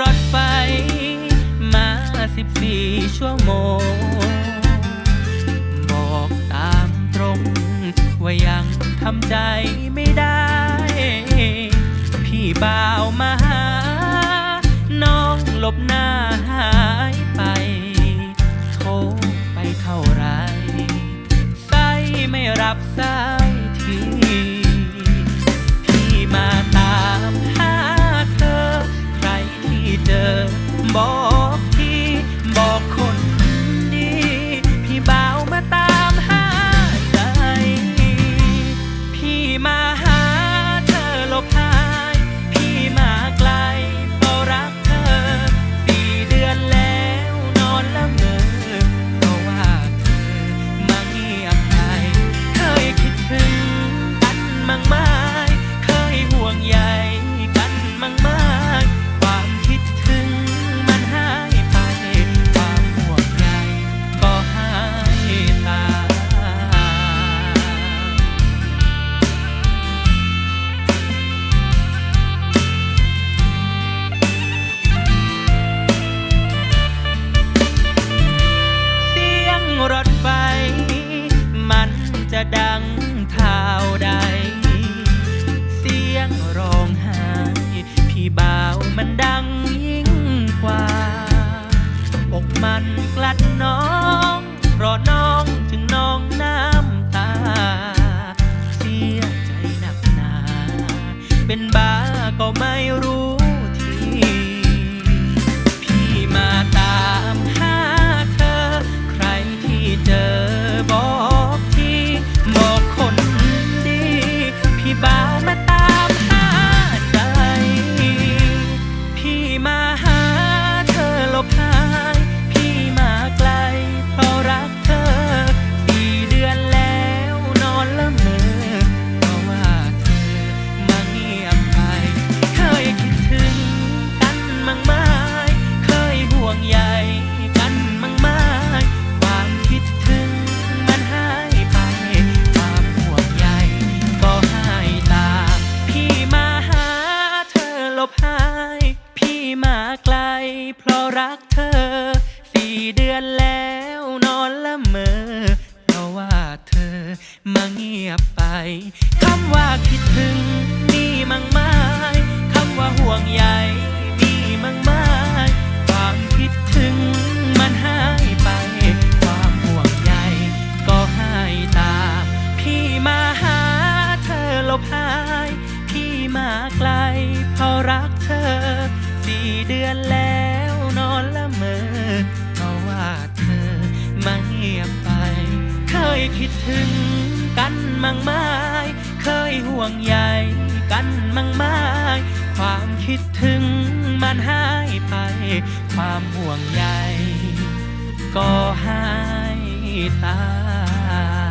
รถไฟ มาสิบสี่ชั่วโมง บอกตามตรง ว่ายังทำใจไม่ได้ พี่บ่าวมาหา น้องหลบหน้าหายไป โทรไปเท่าไรไส้ไม่รับสาย รักเธอ สี่เดือนแล้วนอนละเมอ เพราะว่าเธอมาเงียบไป คำว่าคิดถึงมีมั่งไหมคำว่าห่วงใยมีมั่งไหมความคิดถึงมันหายไป ความห่วงใยก็หายตาม พี่มาหาเธอลบหาย พี่มาไกลเพราะรักเธอ สี่เดือนแล้ว ยคิดถึงกันมั่งไหมเคยห่วงใยกันมั่งไหมความคิดถึงมันหายไป ความห่วงใยก็หายตาย